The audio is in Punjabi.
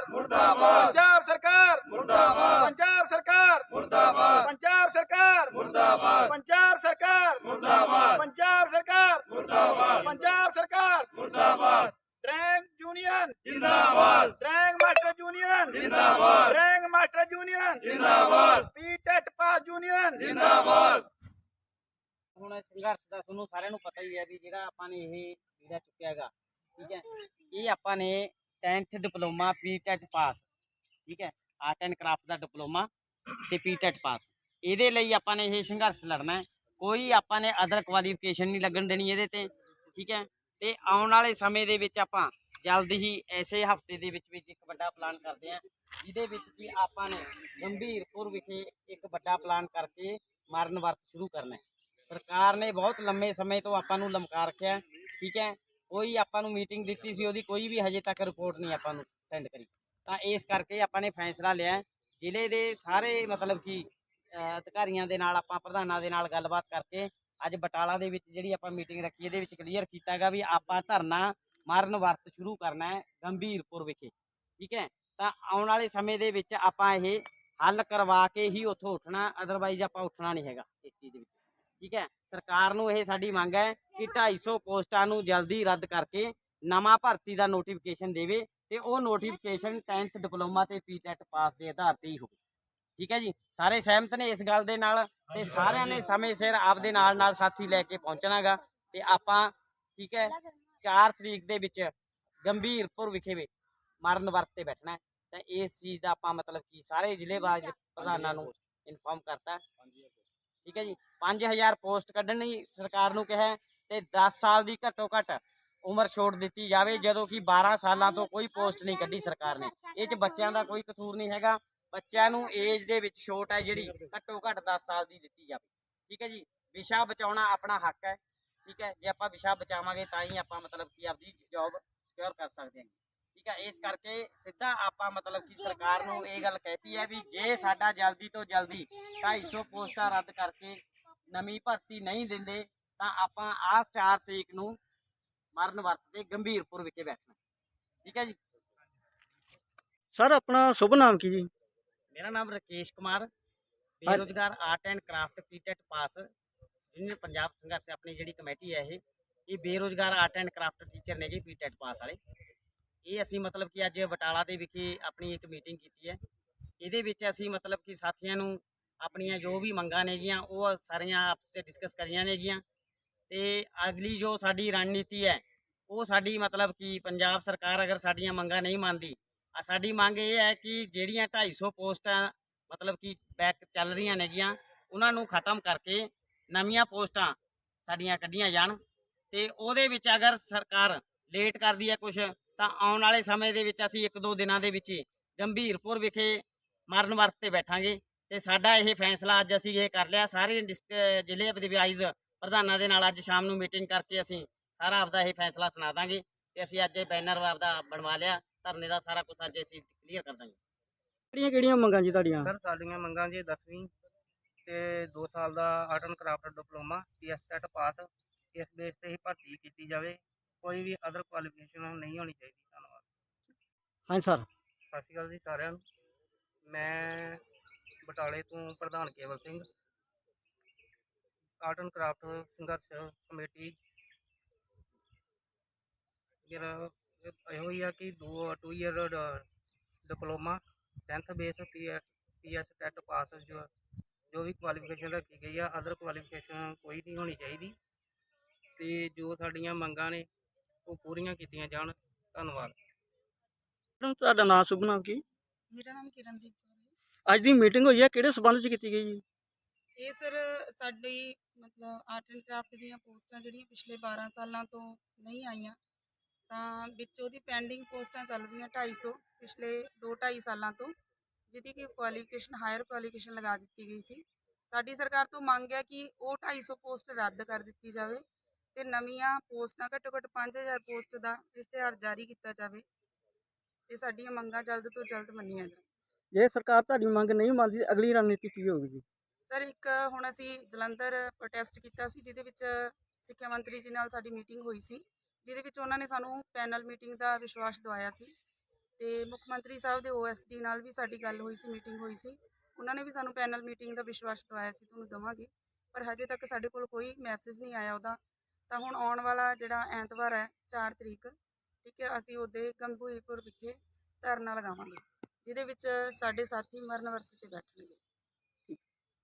ਸਰਕਾਰ। ਮੁਰਦਾਬਾਦ। ਪੰਜਾਬ ਸਰਕਾਰ। ਮੁਰਦਾਬਾਦ। ਪੰਜਾਬ ਸਰਕਾਰ। ਮੁਰਦਾਬਾਦ। ਪੰਜਾਬ ਸਰਕਾਰ। ਮੁਰਦਾਬਾਦ। ਪੰਜਾਬ ਸਰਕਾਰ। ਮੁਰਦਾਬਾਦ। ਪੰਜਾਬ ਸਰਕਾਰ। ਮੁਰਦਾਬਾਦ। ਪੰਜਾਬ ਸਰਕਾਰ। ਮੁਰਦਾਬਾਦ। ਡਰੈਂਗ ਯੂਨੀਅਨ ਜਿੰਦਾਬਾਦ। ਡਰੈਂਗ ਮਾਸਟਰ ਯੂਨੀਅਨ ਜਿੰਦਾਬਾਦ। ਡਰੈਂਗ ਮਾਸਟਰ ਯੂਨੀਅਨ ਜਿੰਦਾਬਾਦ। ਪੀਟੈਟ ਪਾਸ ਯੂਨੀਅਨ ਜਿੰਦਾਬਾਦ। ਹੁਣ ਸੰਘਰਸ਼ ਦਾ ਤੁਹਾਨੂੰ ਸਾਰਿਆਂ ਨੂੰ ਪਤਾ ਹੀ ਹੈ ਵੀ ਜਿਹੜਾ ਆਪਾਂ ਨੇ ਇਹ ਜਿਹੜਾ ਚੁੱਕਿਆ ਹੈਗਾ ਠੀਕ ਹੈ। ਇਹ ਆਪਾਂ ਨੇ 10th ਡਿਪਲੋਮਾ ਪੀਟੈਟ ਪਾਸ ਠੀਕ ਹੈ? ਆਰਟ ਐਂਡ ਕਰਾਫਟ ਦਾ ਡਿਪਲੋਮਾ ਤੇ ਪੀਟੈਟ ਪਾਸ ਇਹਦੇ ਲਈ ਆਪਾਂ ਨੇ ਇਹ ਸੰਘਰਸ਼ ਲੜਨਾ ਹੈ। ਕੋਈ ਆਪਾਂ ਨੇ ਅਦਰ ਕੁਆਲੀਫਿਕੇਸ਼ਨ ਨਹੀਂ ਲੱਗਣ ਦੇਣੀ ਇਹਦੇ ਤੇ, ਠੀਕ ਹੈ? ਤੇ ਆਉਣ ਵਾਲੇ ਸਮੇਂ ਦੇ ਵਿੱਚ ਆਪਾਂ ਜਲਦ ਹੀ ਐਸੇ ਹਫ਼ਤੇ ਦੇ ਵਿੱਚ ਵਿੱਚ ਇੱਕ ਵੱਡਾ ਪਲਾਨ ਕਰਦੇ ਹਾਂ, ਜਿਹਦੇ ਵਿੱਚ ਕਿ ਆਪਾਂ ਨੇ ਗੰਭੀਰਪੁਰ ਵਿਖੇ ਇੱਕ ਵੱਡਾ ਪਲਾਨ ਕਰਕੇ ਮਾਰਨ ਵਰਤ ਸ਼ੁਰੂ ਕਰਨਾ ਹੈ। ਸਰਕਾਰ ਨੇ ਬਹੁਤ ਲੰਮੇ ਸਮੇਂ ਤੋਂ ਆਪਾਂ ਨੂੰ ਲਮਕਾ ਰੱਖਿਆ ਠੀਕ ਹੈ? ਕੋਈ ਆਪਾਂ ਨੂੰ ਮੀਟਿੰਗ ਦਿੱਤੀ ਸੀ, ਉਹਦੀ ਕੋਈ ਵੀ ਹਜੇ ਤੱਕ ਰਿਪੋਰਟ ਨਹੀਂ ਆਪਾਂ ਨੂੰ ਸੈਂਡ ਕਰੀ। ਤਾਂ ਇਸ ਕਰਕੇ ਆਪਾਂ ਨੇ ਫੈਸਲਾ ਲਿਆ ਜ਼ਿਲ੍ਹੇ ਦੇ ਸਾਰੇ ਮਤਲਬ ਕਿ ਅਧਿਕਾਰੀਆਂ ਦੇ ਨਾਲ, ਆਪਾਂ ਪ੍ਰਧਾਨਾਂ ਦੇ ਨਾਲ ਗੱਲਬਾਤ ਕਰਕੇ ਅੱਜ ਬਟਾਲਾ ਦੇ ਵਿੱਚ ਜਿਹੜੀ ਆਪਾਂ ਮੀਟਿੰਗ ਰੱਖੀ, ਇਹਦੇ ਵਿੱਚ ਕਲੀਅਰ ਕੀਤਾਗਾ ਵੀ ਆਪਾਂ ਧਰਨਾ ਮਾਰਨ ਵਰਤ ਸ਼ੁਰੂ ਕਰਨਾ ਹੈ ਗੰਭੀਰਪੁਰ ਵਿਖੇ। ਠੀਕ ਹੈ? ਤਾਂ ਆਉਣ ਵਾਲੇ ਸਮੇਂ ਦੇ ਵਿੱਚ ਆਪਾਂ ਇਹ ਹੱਲ ਕਰਵਾ ਕੇ ਹੀ ਉੱਥੋਂ ਉੱਠਣਾ ਅਦਰਵਾਈਜ਼ ਆਪਾਂ ਉੱਠਣਾ ਨਹੀਂ ਹੈਗਾ ਇਸ ਚੀਜ਼ ਦੇ ਵਿੱਚ। ਠੀਕ ਹੈ? ਸਰਕਾਰ ਨੂੰ ਇਹ ਸਾਡੀ ਮੰਗ ਹੈ ਕਿ 250 ਪੋਸਟਾਂ ਨੂੰ ਜਲਦੀ ਰੱਦ ਕਰਕੇ ਨਵਾਂ ਭਰਤੀ ਦਾ ਨੋਟੀਫਿਕੇਸ਼ਨ ਦੇਵੇ ਤੇ ਉਹ ਨੋਟੀਫਿਕੇਸ਼ਨ 10th ਡਿਪਲੋਮਾ ਤੇ ਪੀਟੈਟ ਪਾਸ ਦੇ ਆਧਾਰ ਤੇ ਹੀ ਹੋਵੇ। ਠੀਕ ਹੈ ਜੀ? ਸਾਰੇ ਸਹਿਮਤ ਨੇ ਇਸ ਗੱਲ ਦੇ ਨਾਲ? ਤੇ ਸਾਰਿਆਂ ਨੇ ਸਮੇਂ ਸਿਰ ਆਪਦੇ ਨਾਲ ਨਾਲ ਸਾਥੀ ਲੈ ਕੇ ਪਹੁੰਚਣਾਗਾ। ਤੇ ਆਪਾਂ ਠੀਕ ਹੈ 4 ਤਰੀਕ ਦੇ ਵਿੱਚ ਗੰਭੀਰਪੁਰ ਵਿਖੇ ਵੇ ਮਰਨ ਵਰਤ ਤੇ ਬੈਠਣਾ ਤਾਂ ਇਸ ਚੀਜ਼ ਦਾ ਆਪਾਂ ਮਤਲਬ ਕਿ ਸਾਰੇ ਜ਼ਿਲ੍ਹੇਵਾਰ ਪ੍ਰਧਾਨਾਂ ਨੂੰ ਇਨਫਾਰਮ ਕਰਤਾ। ਠੀਕ ਹੈ ਜੀ? 5000 ਪੋਸਟ ਕੱਢਣੀ ਸਰਕਾਰ ਨੂੰ ਕਿਹਾ ਹੈ ਤੇ 10 ਸਾਲ ਦੀ ਘੱਟੋ ਘੱਟ ਉਮਰ ਛੋੜ ਦਿੱਤੀ ਜਾਵੇ, ਜਦੋਂ ਕਿ 12 ਸਾਲਾਂ ਤੋਂ ਕੋਈ ਪੋਸਟ ਨਹੀਂ ਕੱਢੀ ਸਰਕਾਰ ਨੇ। ਇਹ 'ਚ ਬੱਚਿਆਂ ਦਾ ਕੋਈ ਕਸੂਰ ਨਹੀਂ ਹੈਗਾ। ਬੱਚਿਆਂ ਨੂੰ ਏਜ ਦੇ ਵਿੱਚ ਛੋਟ ਹੈ ਜਿਹੜੀ, ਘੱਟੋ ਘੱਟ 10 ਸਾਲ ਦੀ ਦਿੱਤੀ ਜਾਵੇ। ਠੀਕ ਹੈ ਜੀ? ਵਿਸ਼ਾ ਬਚਾਉਣਾ ਆਪਣਾ ਹੱਕ ਹੈ। ਠੀਕ ਹੈ? ਜੇ ਆਪਾਂ ਵਿਸ਼ਾ ਬਚਾਵਾਂਗੇ ਤਾਂ ਹੀ ਆਪਾਂ ਮਤਲਬ ਕਿ ਆਪਦੀ ਜੌਬ ਸਿਕਿਉਰ ਕਰ ਸਕਦੇ ਹਾਂ ਠੀਕ ਹੈ? ਇਸ ਕਰਕੇ ਸਿੱਧਾ ਆਪਾਂ ਮਤਲਬ ਕਿ ਸਰਕਾਰ ਨੂੰ ਇਹ ਗੱਲ ਕਹਿਤੀ ਹੈ ਵੀ ਜੇ ਸਾਡਾ ਜਲਦੀ ਤੋਂ ਜਲਦੀ 250 ਪੋਸਟਾਂ ਰੱਦ ਕਰਕੇ ਨਵੀਂ ਭਰਤੀ ਨਹੀਂ ਦਿੰਦੇ ਤਾਂ ਆਪਾਂ ਆਹ 4 ਤਰੀਕ ਨੂੰ ਮਰਨ ਵਰਤ ਤੇ ਗੰਭੀਰਪੁਰ ਵਿਖੇ ਬੈਠਣਾ। ਠੀਕ ਹੈ ਜੀ? ਸਰ ਆਪਣਾ ਸ਼ੁਭ ਨਾਮ ਕੀ ਜੀ? ਮੇਰਾ ਨਾਮ ਰਕੇਸ਼ ਕੁਮਾਰ। ਬੇਰੁਜ਼ਗਾਰ art and craft PTET pass. Union Punjab ਸੰਘਰਸ਼ ਆਪਣੀ ਜਿਹੜੀ ਕਮੇਟੀ ਹੈ ਇਹ ਇਹ ਬੇਰੁਜ਼ਗਾਰ ਆਰਟ ਐਂਡ ਕਰਾਫਟ ਟੀਚਰ ਨੇਗੇ ਪੀਟੈਟ ਪਾਸ ਵਾਲੇ। ਇਹ ਅਸੀਂ ਮਤਲਬ ਕਿ ਅੱਜ ਬਟਾਲਾ ਦੇ ਵਿਖੇ ਆਪਣੀ ਇੱਕ ਮੀਟਿੰਗ ਕੀਤੀ ਹੈ। ਇਹਦੇ ਵਿੱਚ ਅਸੀਂ ਮਤਲਬ ਕਿ ਸਾਥੀਆਂ ਨੂੰ ਆਪਣੀਆਂ ਜੋ ਵੀ ਮੰਗਾਂ ਨੇਗੀਆਂ, ਉਹ ਸਾਰੀਆਂ ਆਪਸ ਵਿੱਚ ਡਿਸਕਸ ਕਰੀਆਂ ਨੇਗੀਆਂ। ਤੇ ਅਗਲੀ ਜੋ ਸਾਡੀ ਰਣਨੀਤੀ ਹੈ, ਉਹ ਸਾਡੀ ਮਤਲਬ ਕਿ ਪੰਜਾਬ ਸਰਕਾਰ ਅਗਰ ਸਾਡੀਆਂ ਮੰਗਾਂ ਨਹੀਂ ਮੰਨਦੀ ਆ ਸਾਡੀ ਮੰਗ ਇਹ ਹੈ ਕਿ ਜਿਹੜੀਆਂ 250 ਪੋਸਟਾਂ ਮਤਲਬ ਕਿ ਬੈਕ ਚੱਲ ਰਹੀਆਂ ਨੇਗੀਆਂ, ਉਹਨਾਂ ਨੂੰ ਖਤਮ ਕਰਕੇ ਨਵੀਆਂ ਪੋਸਟਾਂ ਸਾਡੀਆਂ ਕੱਢੀਆਂ ਜਾਣ। ਤੇ ਉਹਦੇ ਵਿੱਚ ਅਗਰ ਸਰਕਾਰ ਲੇਟ ਕਰਦੀ ਹੈ ਕੁਝ ਤਾਂ ਆਉਣ ਵਾਲੇ ਸਮੇਂ ਦੇ ਵਿੱਚ ਅਸੀਂ ਇੱਕ ਦੋ ਦਿਨਾਂ ਦੇ ਵਿੱਚ ਗੰਭੀਰਪੁਰ ਵਿਖੇ ਮਰਨ ਵਰਤ ਤੇ ਬੈਠਾਂਗੇ। ਤੇ ਸਾਡਾ ਇਹ ਫੈਸਲਾ ਅੱਜ ਅਸੀਂ ਇਹ ਕਰ ਲਿਆ। ਸਾਰੇ ਡਿਸਟ- ਜ਼ਿਲ੍ਹੇ ਦੇ ਵਾਈਜ਼ ਪ੍ਰਧਾਨਾਂ ਦੇ ਨਾਲ ਅੱਜ ਸ਼ਾਮ ਨੂੰ ਮੀਟਿੰਗ ਕਰਕੇ ਅਸੀਂ ਸਾਰਾ ਆਪਦਾ ਇਹ ਫੈਸਲਾ ਸੁਣਾ ਦਾਂਗੇ ਤੇ ਅਸੀਂ ਅੱਜ ਇਹ ਬੈਨਰ ਆਪਦਾ ਬਣਵਾ ਲਿਆ। ਧਰਨੇ ਦਾ ਸਾਰਾ ਕੁਝ ਅੱਜ ਅਸੀਂ ਕਲੀਅਰ ਕਰ ਦਾਂਗੇ। ਕਿਹੜੀਆਂ ਕਿਹੜੀਆਂ ਮੰਗਾਂ ਜੀ ਤੁਹਾਡੀਆਂ? ਸਰ ਸਾਡੀਆਂ ਮੰਗਾਂ ਜੀ 10ਵੀਂ ਤੇ 2 ਸਾਲ ਦਾ art and craft diploma PS TET pass. ਇਸ ਬੇਸ ਤੇ ਹੀ ਭਰਤੀ ਕੀਤੀ ਜਾਵੇ। ਕੋਈ ਵੀ ਅਦਰ ਕੁਆਲੀਫਿਕੇਸ਼ਨ ਨਹੀਂ ਹੋਣੀ ਚਾਹੀਦੀ। ਧੰਨਵਾਦ। ਹਾਂਜੀ ਸਰ। ਸਤਿ ਸ਼੍ਰੀ ਅਕਾਲ ਜੀ ਸਾਰਿਆਂ ਨੂੰ। ਮੈਂ ਬਟਾਲੇ ਤੋਂ ਪ੍ਰਧਾਨ Kewal Singh art and craft ਸੰਘਰਸ਼ ਕਮੇਟੀ। ਮੇਰਾ ਇਹੋ ਹੀ ਆ ਕਿ ਦੋ two year diploma 10th base PS PS TET pass ਜੋ ਜੋ ਵੀ ਕੁਆਲੀਫਿਕੇਸ਼ਨ ਰੱਖੀ ਗਈ ਆ ਅਦਰ ਕੁਆਲੀਫਿਕੇਸ਼ਨ ਕੋਈ ਨਹੀਂ ਹੋਣੀ ਚਾਹੀਦੀ। ਤੇ ਜੋ ਸਾਡੀਆਂ ਮੰਗਾਂ ਨੇ ਉਹ ਪੂਰੀਆਂ ਕੀਤੀਆਂ ਜਾਣ। ਧੰਨਵਾਦ। ਮੈਡਮ ਤੁਹਾਡਾ ਨਾਮ ਸ਼ੁਭ ਨਾਮ ਕੀ? ਮੇਰਾ ਨਾਮ ਕਿਰਨਦੀਪ ਅੱਜ ਦੀ ਮੀਟਿੰਗ ਹੋਈ ਹੈ, ਕਿਹੜੇ ਸਬੰਧ ਚ ਕੀਤੀ ਗਈ ਜੀ ਇਹ ਸਰ ਸਾਡੀ ਮਤਲਬ ਆਰਟ ਐਂਡ ਕਰਾਫਟ ਦੀਆਂ ਪੋਸਟਾਂ ਜਿਹੜੀਆਂ ਪਿਛਲੇ 12 ਸਾਲਾਂ ਤੋਂ ਨਹੀਂ ਆਈਆਂ, ਤਾਂ ਵਿੱਚ ਉਹਦੀ ਪੈਂਡਿੰਗ ਪੋਸਟਾਂ ਚੱਲ ਰਹੀਆਂ 250 ਪਿਛਲੇ 2 2.5 ਸਾਲਾਂ ਤੋਂ, ਜਿਹਦੀ ਕਿ ਕੁਆਲੀਫਿਕੇਸ਼ਨ ਹਾਇਰ ਕੁਆਲੀਫਿਕੇਸ਼ਨ ਲਗਾ ਦਿੱਤੀ ਗਈ ਸੀ। ਸਾਡੀ ਸਰਕਾਰ ਤੋਂ ਮੰਗ ਹੈ ਕਿ ਉਹ 250 ਪੋਸਟ ਰੱਦ ਕਰ ਦਿੱਤੀ ਜਾਵੇ ਤੇ ਨਵੀਆਂ ਪੋਸਟਾਂ, ਘੱਟੋ ਘੱਟ 5000 ਪੋਸਟ ਦਾ ਇਸ਼ਤਿਹਾਰ ਜਾਰੀ ਕੀਤਾ ਜਾਵੇ, ਤੇ ਸਾਡੀਆਂ ਮੰਗਾਂ ਜਲਦ ਤੋਂ ਜਲਦ ਮੰਨੀਆਂ ਜਾਣ। ਜੇ ਸਰਕਾਰ ਤੁਹਾਡੀ ਮੰਗ ਨਹੀਂ ਮੰਨਦੀ ਅਗਲੀ ਰਣਨੀਤੀ ਕੀ ਹੋਵੇਗੀ? ਜੀ ਸਰ, ਇੱਕ ਹੁਣ ਅਸੀਂ ਜਲੰਧਰ ਪ੍ਰੋਟੈਸਟ ਕੀਤਾ ਸੀ, ਜਿਹਦੇ ਵਿੱਚ ਸਿੱਖਿਆ ਮੰਤਰੀ ਜੀ ਨਾਲ ਸਾਡੀ ਮੀਟਿੰਗ ਹੋਈ ਸੀ, ਜਿਹਦੇ ਵਿੱਚ ਉਹਨਾਂ ਨੇ ਸਾਨੂੰ ਪੈਨਲ ਮੀਟਿੰਗ ਦਾ ਵਿਸ਼ਵਾਸ ਦਵਾਇਆ ਸੀ ਤੇ ਮੁੱਖ ਮੰਤਰੀ ਸਾਹਿਬ ਦੇ ਓਐਸਡੀ ਨਾਲ ਵੀ ਸਾਡੀ ਗੱਲ ਹੋਈ ਸੀ ਮੀਟਿੰਗ ਹੋਈ ਸੀ। ਉਹਨਾਂ ਨੇ ਵੀ ਸਾਨੂੰ ਪੈਨਲ ਮੀਟਿੰਗ ਦਾ ਵਿਸ਼ਵਾਸ ਦਵਾਇਆ ਸੀ, ਤੁਹਾਨੂੰ ਦਵਾਂਗੇ। ਪਰ ਹਜੇ ਤੱਕ ਸਾਡੇ ਕੋਲ ਕੋਈ ਮੈਸੇਜ ਨਹੀਂ ਆਇਆ ਉਹਦਾ। ਤਾਂ ਹੁਣ ਆਉਣ ਵਾਲਾ ਜਿਹੜਾ ਐਤਵਾਰ ਹੈ 4 ਤਰੀਕ, ਠੀਕ ਹੈ, ਅਸੀਂ ਉਹਦੇ ਗੰਭੂਈਪੁਰ ਵਿਖੇ ਧਰਨਾ ਲਗਾਵਾਂਗੇ। ਜਿਹਦੇ ਵਿੱਚ ਸਾਡੇ ਸਾਥੀ ਮਰਨ ਵਰਤ ਤੇ ਬੈਠਣਗੇ।